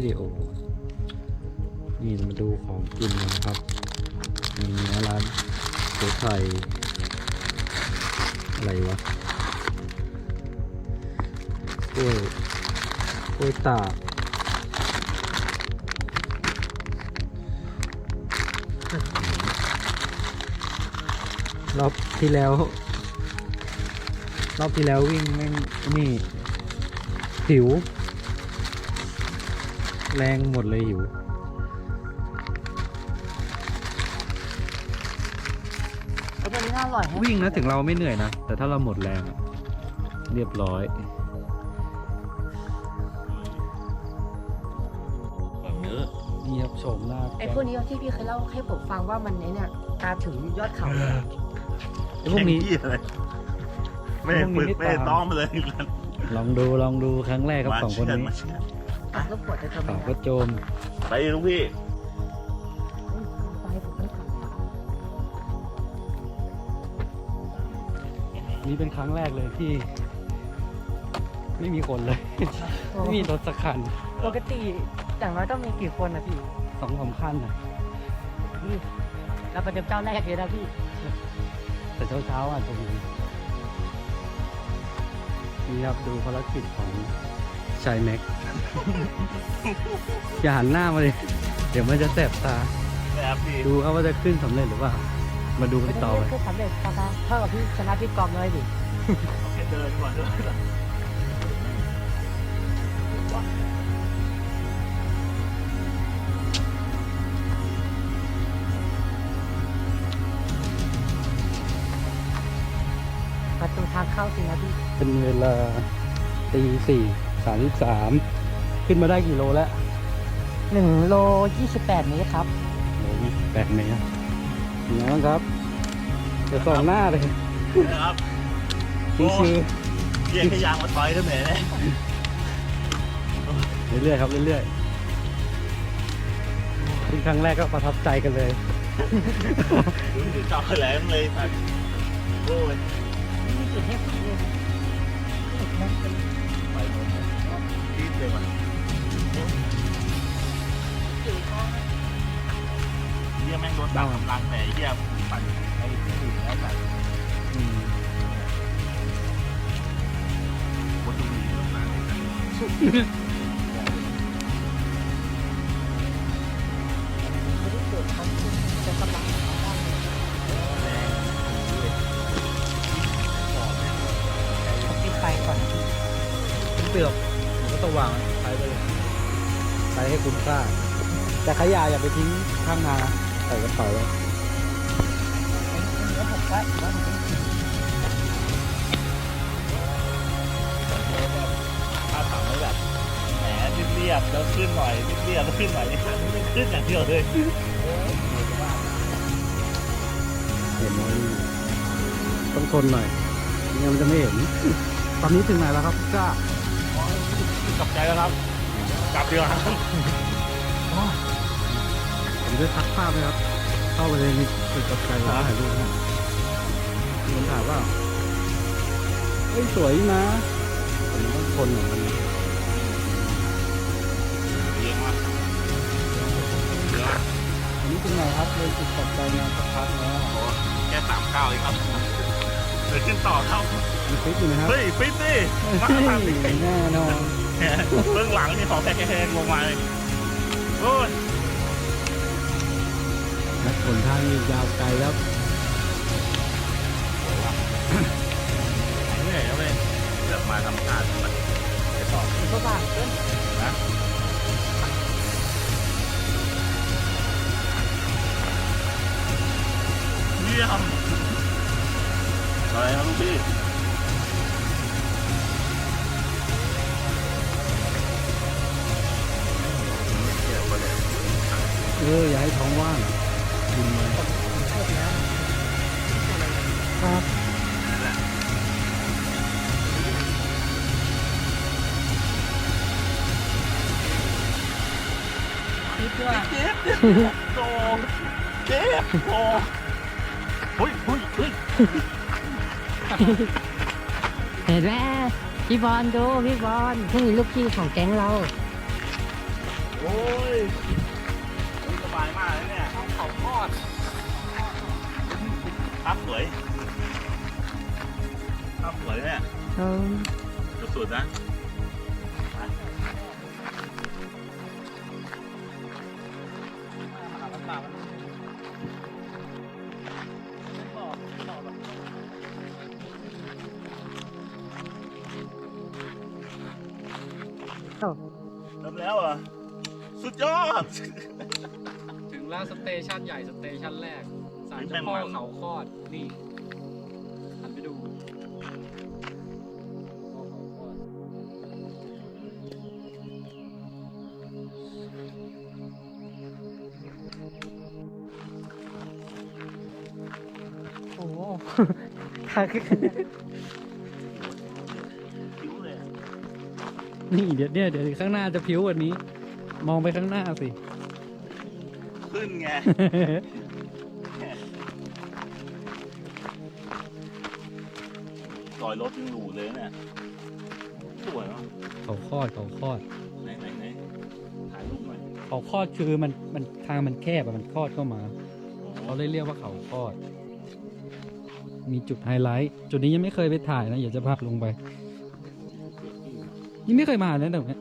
วิดีโอ นี่มาดูของกินนะครับ มีเนื้อร้านเสือไทยอะไรวะกล้วยกล้วยตากรอบที่แล้ว รอบที่แล้ววิ่งแม่งนี่หิว แรงหมดเลยหิวแล้วตัวนี้น่าอร่อยแฮวิ่งนะถึงเราไม่เหนื่อยนะ แต่ถ้าเราหมดแรงอะเรียบร้อย แบบเยอะนี่ครับโฉมหน้าไอ้พวกนี้ที่พี่เคยเล่าให้ผมฟังว่ามันไอ้เนี่ยตามถึงยอดเขาเลยไอ้พวกนี้แข่งที่อะไรไม่ได้ฝึกไม่ได้ต้อมมาเลยลองดูลองดูครั้งแรกครับมาสองคนเชื่อนี้ มาเชื่ อตัดลูกปวดจะทำสยัองงไงก็โจมไปลูกพี่ไปผมไม่ขับนี่เป็นครั้งแรกเลยที่ ไม่มีคนเลย ไม่มีรถสักคันปกติอย่างน้อยต้องมีกี่คนนะพี่สองสามคันนะพี่เราประเดิมเจ้าแรกเลยนะพี่แต่เช้าเช้าๆอะจะมีนี่ครับดูภารกิจของ ชายแม็ก อย่าหันหน้ามาเลย เดี๋ยวมันจะแสบตา แบบพี่ดูครับว่าจะขึ้นสำเร็จหรือเปล่า มาดูกันต่อไม่ไปได้ขึ้นสำเร็จนะคะเท่ากับพี่ชนะพี่กอมเลยดิเดินก่อนเดินก่อนประตูทางเข้าสินะพี่ เป็นเวลาตีสี่ สามสิบสามขึ้นมาได้กี่โลแล้วหนึ่งโลยี่สิบแปดเมตรครับโลนี่แปดเมตรเป็นไงบ้างครับจะส่องหน้าเลยนะครับชิวเรียกให้ยางมาถอยได้ไหมเนี่ยๆเรื่อยๆครับเรื่อยๆขึ้นครั้งแรกก็ประทับใจกันเลยถึงถึงจับแหลมเลยแต่โอ้ยมีจุดให้คุณเลย เลยว่ะเฮียแม่งโดนดักกำลังแต่เฮียปั่นไอ้ถึงแล้วแบบอืมคนดูดีมากเลยไม่ได้เกิดเขาจะกำลังของเขาไปิดไฟก่อนนะพี่ขึ้นเปลือก ผมก็ต้องวางไปไปเลยไปให้คุ้มค่า แต่ขยะอย่าไปทิ้งข้างทางนะใส่กระเป๋าไว้แล้วผมว่าว่ามันถ้าถามไม่แบบแหมเรียบๆแล้วขึ้นหน่อยเรียบๆแล้วขึ้นหน่อยนี่ไม่ขึ้นอย่างเดียวเลยเห็นไหมต้องทนหน่อยไม่งั้นมันจะไม่เห็น ตอนนี้ถึงไหนแล้วครับกล้า กลับใจแล้วครับกลับดีกว่าครับผมจะทักภาพเลยครับ เข้าไปเลยมีจุดกับใจแล้วถ่ายรูปนะมีคนถ่ายว่าเฮ้ยสวยนะผมต้องทนหน่อยมันเยี่ยมมากเยอะอันนี้เป็นไงครับเลยจุดกับใจงานสักพักแล้วโอ้แค่สามเก้าเองครับเดี๋ยวขึ้นต่อครับมีคลิปอยู่นะครับเฮ้ยฟิตดิมาเฮ้ยทำดิ แน่นอน เบื้องหลังนี่ของแค่แค่ลงมาเลยโอ้ยนักผลทางนี้ยาวไกลครับเหนื่อยแล้วเว้ยเดี๋ยวมาทำงานมันเดี๋ยวต่อก็บ้างเกินเยี่ยมอะไรครับลูกพี่ อออย่าให้ท้องว่างกินเลยครับคิดว่าเจ็บโตเจ็บโตเฮ้ยเฮ้ยเฮ้ยเห็นไหมพี่บอลดูพี่บอลนี่ลูกพี่ของแก๊งเรา โอ้ย วยภาพสวยเนี่ยสุดๆนะหาลำบากมันไม่บอกไม่บอกหรอกเริ่มแล้วเหรอะ สุดยอด ถึงแล้วสเตชันใหญ่สเตชันแรกสารแม่เจ้างพ่อมันเขาคอดนี่หันไปดูพ่อเขาคอดโอ้โหทางขึ้นผิวเลยอะนี่เดี๋ยวเนี่ยเดี๋ยวข้างหน้าจะผิวกว่านี้ มองไปข้างหน้าสิ ขึ้นไง อยรถยังหลูเลยเนี่ยสวยเนาะเขาคอดเขาคอดไหนไหนไหนถ่ายรูปหน่อยเขาคอดคือมันมันทางมันแคบอะมันคอดเข้ามาเขาเลยเรียกว่าเขาคอด มีจุดไฮไลท์จุดนี้ยังไม่เคยไปถ่ายนะอยากจะพาลงไปยังไม่เคยมาเลยแต่เนี้ย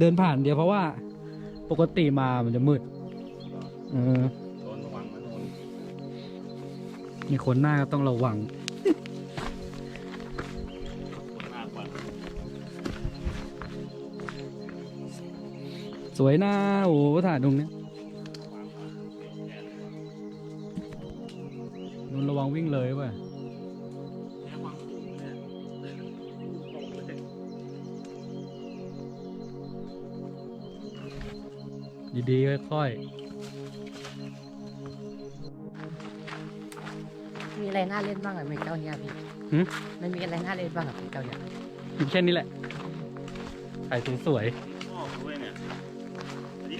เดินผ่านเดียวเพราะว่า ปกติมามันจะมืดเออโดนระวังนะโดนมีคนหน้าก็ต้องระวัง สวยนะโอ้โหถ่ายตรงเนี้ยนุ่นระวังวิ่งเลยว่ะแค่ความสูงเนี่ยลงเลยดีๆค่อยมีอะไรน่าเล่นบ้างอะเมเจ้าเนี่ยพี่หึมันมีอะไรน่าเล่นบ้างอะเมเจ้าเนี่ยๆมีแค่นี้แหละถ่ายสวยช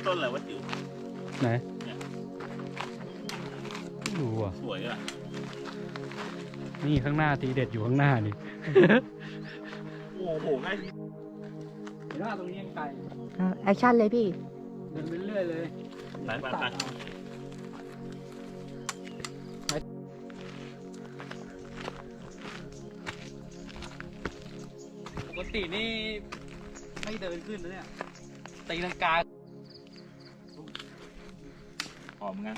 นนี้ต้นอะไรวะจิ๋วๆไหนเนี่ยไม่รู้อะ สวยอะ นี่ข้างหน้าทีเด็ดอยู่ข้างหน้านี่ โอ้โหง่ายเห็นว่าตรงนี้ยังไกลแอคชั่นเลยพี่ เดินไปเรื่อยเลยไปไปไปปกตินี่ไม่เดินขึ้นนะเนี่ยตีลังกา หอมงั้น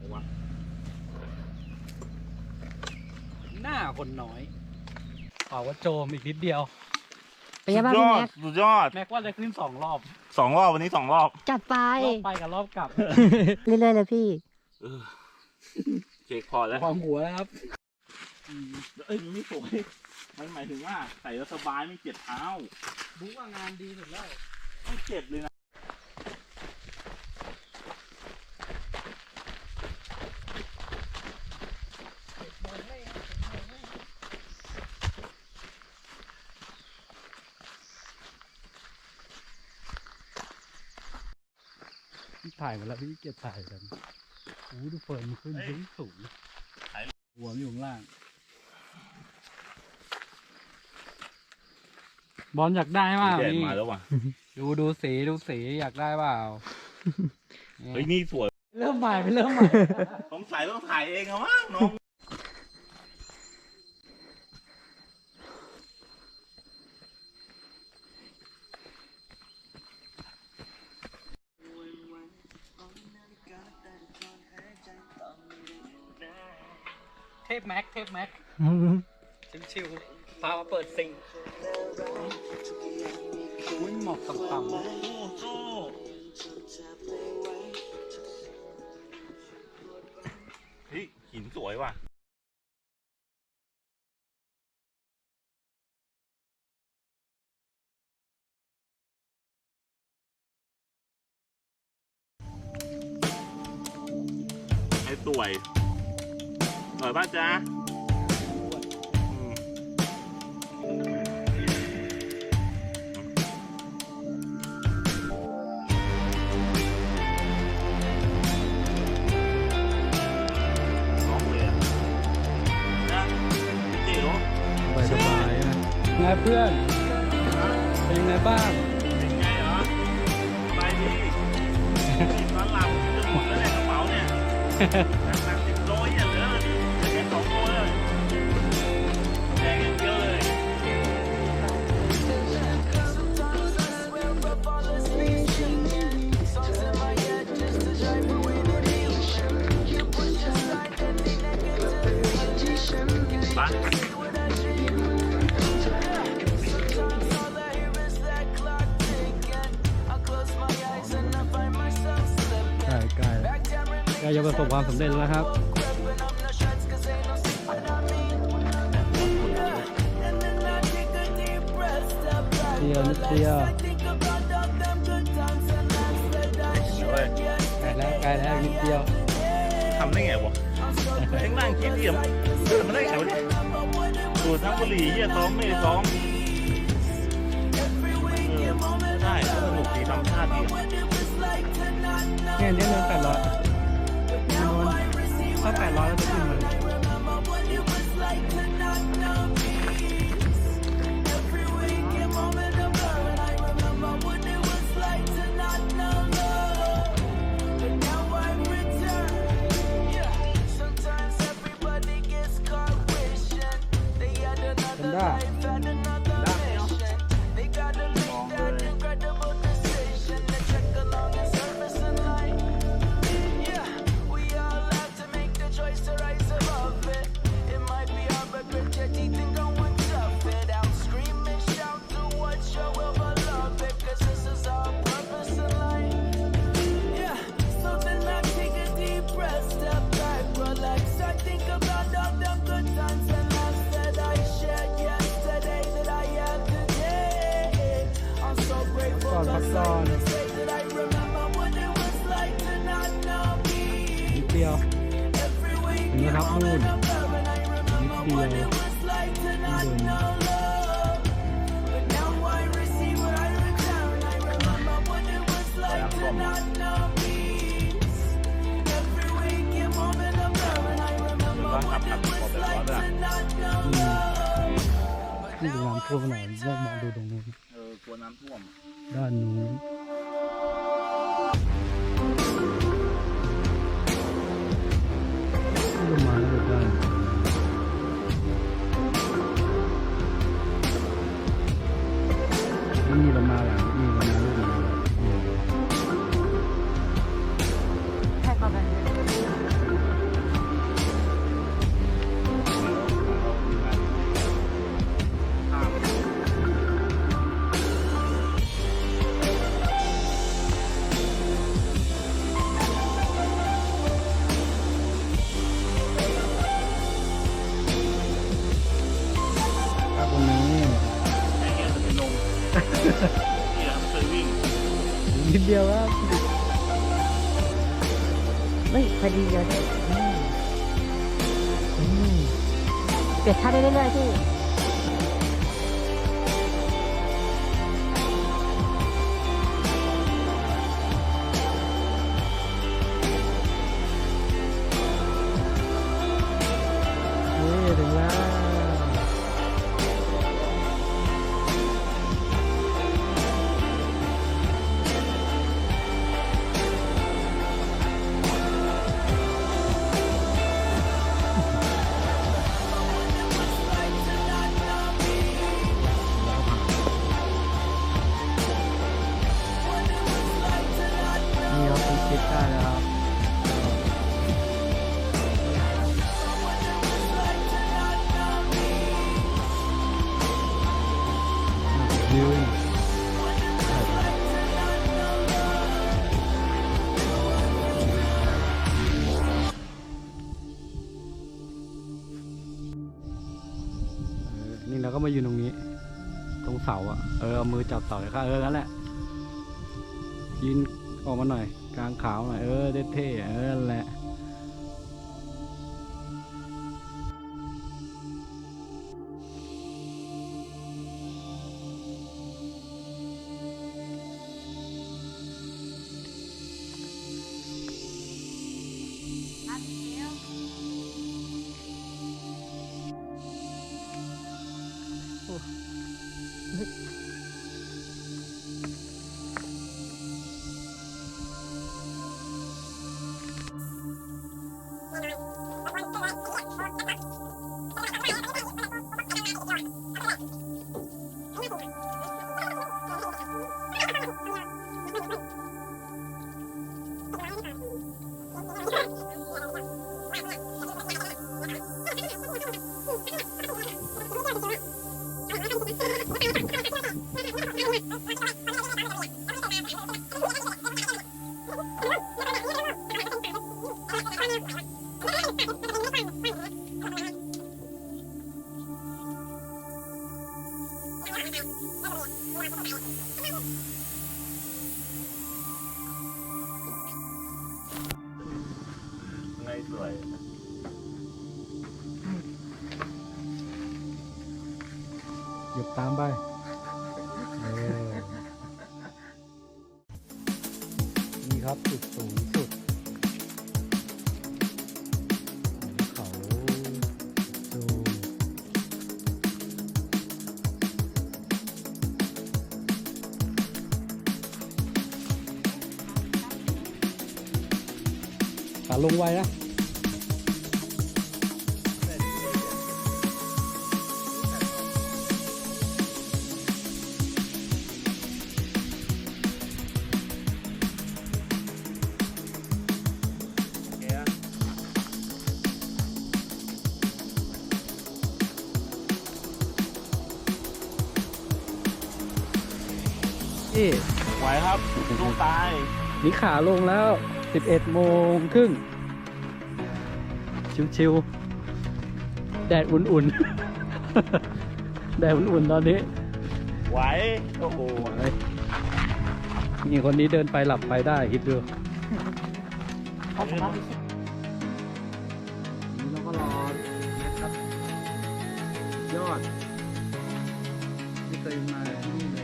ระวังหน้าคนน้อยเป่าว่าโจมอีกนิดเดียว เป็นไงบ้างสุดยพี่อดแม็กสุดยอดแม็กว่าจะขึ้นสองรอบสองรอบวันนี้สองรอบ จัดไป รอบไปกับรอบกลับ เรื่อยๆเลยพี่ เออเช็คพอแล้ว ความหัวแล้วครับเอ้ยมันไม่สวยมันหมายถึงว่าใส่แล้วสบายไม่เจ็บเท้าบุ๊กว่างานดีสุดแล้ว ไม่เจ็บเลยนะถ่ายมาแล้วพี่เกียรถ่ายกัน โอ้โหดูเฟิร์นมันขึ้นสูงสูงหัวมันอยู่ข้างล่าง บอลอยากได้เปล่าแดดนี่มาแล้วว่ะ ดูดูสีดูสีอยากได้เปล่าเฮ้ย นี่สวย เริ่มใหม่ไปเริ่มใหม่ สงสัยต้องถ่ายเองอะมั้งน้อง พแม็กเทพแม็กชิวๆพามาเปิดซิงอุ้ยหมอกต่ำโอ้โหเฮ้ยหินสวยว่ะไอ้สวย ร่อยป่ะจ๊ะไงเพื่อน เป็นยังไงบ้าง เป็นไงเหรอสบายดีร้อนหลับจะหมดแล้วเนี่ยกระเป๋าเนี่ย ความสำเร็จแล้วครับเดียวนิดเดียวเฮ้ยใกล้แล้วใกล้แล้วนิดเดียวทำได้ไงวะเอ็งนั่งคิดเดียวมันได้ไงวะเนี่ยดูดทั้งบุหรี่เยี่ยซ้อมไม่ได้ซ้อมเออได้สนุกดีทำท่าดีเนี่ยเนี่ยเงินแปดร้อย ถ้าแปดร้อยแล้วจะขึ้นเลยเป็น วน้ำท่วม ด้านนู้นประมาณแล้วด้าน งเหี้ยมันเคยวิ่งนิดเดียวครับเฮ้ยพอดีเลยอืมอืมเปลี่ยนท่าได้เรื่อยๆพี่ อะเออเอามือจับเสาเลยค่ะเออนั่นแหละยืนออกมาหน่อย กลางขาวหน่อยเออเท่ๆเออนั่นแหละ ขาลงไวนะโอเคอะนี่ไหวครับลูกตาย นี่ขาลงแล้ว 11โมงครึ่ง ชิวๆ แดดอุ่นๆ แดดอุ่นๆ ตอนนี้ ไหว โอ้โหนี่คนนี้เดินไปหลับไปได้คิดดูเขาบอกว่านี่เราก็รอนะครับ ยอด ไม่เคยมานี่เลย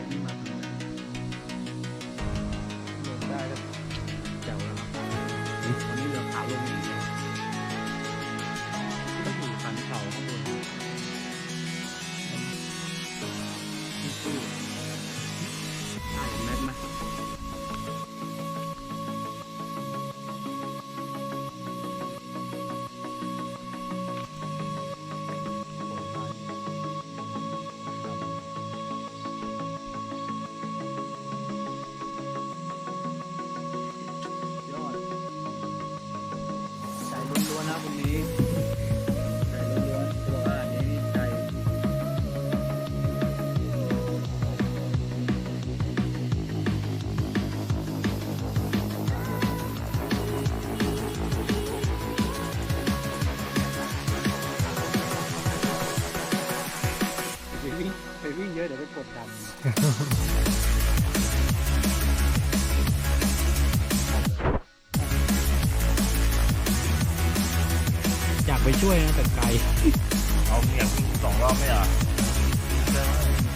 เอาเมียวิ่งสองรอบไม่เหรอ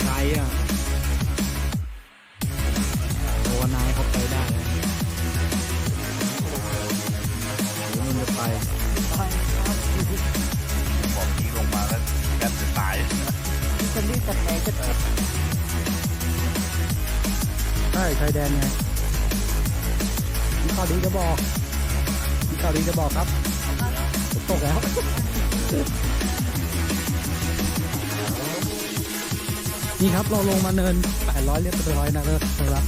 ไกลอะโอ้นายเขาไปได้แล้วเดี๋ยวมันจะไปบอกยิงลงมาแล้วแกจะตายจะรีบจะไหนจะใช่ชายแดนไงมีข่าวดีจะบอกมีข่าวดีจะบอกครับตกแล้ว นี่ครับเราลงมาเนิน 800 เรียบร้อยนะครับ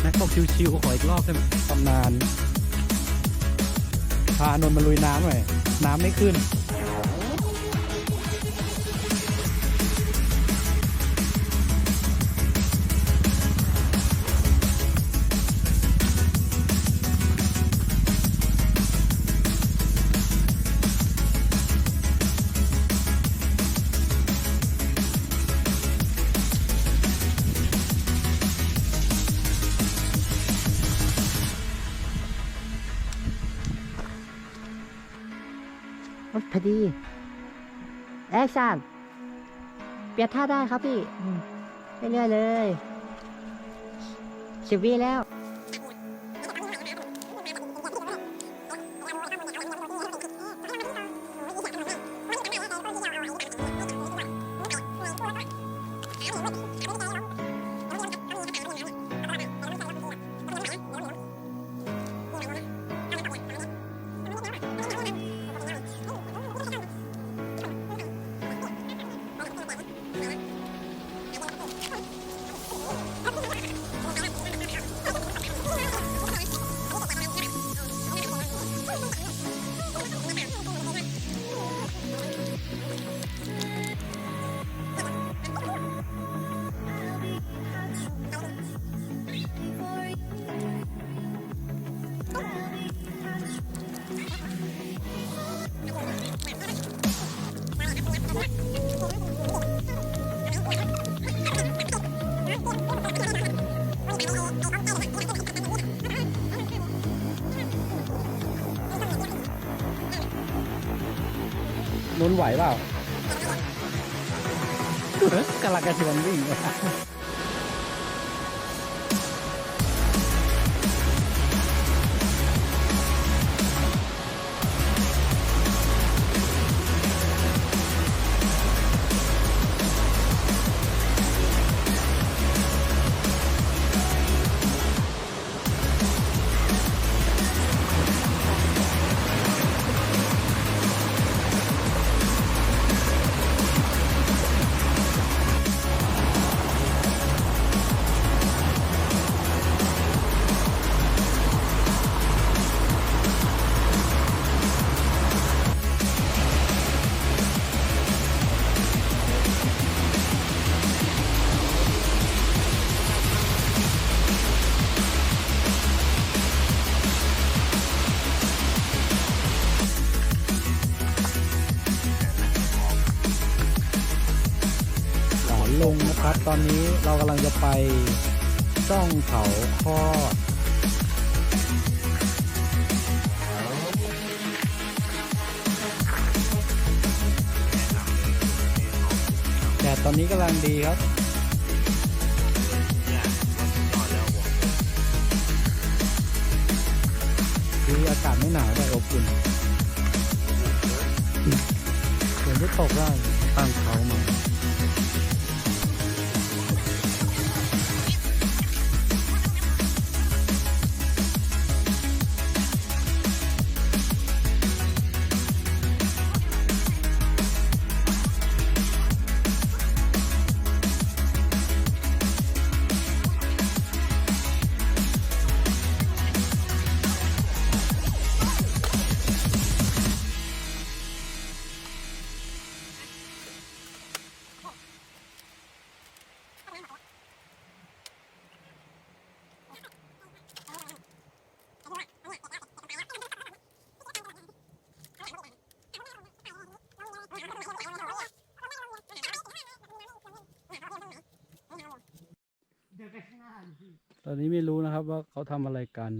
แม็กบอกชิวๆขออีกรอบได้ไหมตำนาน พาอนนมาลุยน้ำหน่อย น้ำไม่ขึ้น อคชั่นเปลี่ยนท่าได้ครับพี่อืมไปเรื่อยเลยสิบวิแล้ว ไหวเปล่ากำลังกระชวนวิ่ง เรากำลังจะไปจ้องเขาคอดแต่ตอนนี้กำลังดีครับเนี่ยจอดแล้วบอกคืออากาศไม่หนาวแต่อบอุ่นฝนที่ตกได้ตั้งเขามา นี้ไม่รู้นะครับว่าเขาทำอะไรกัน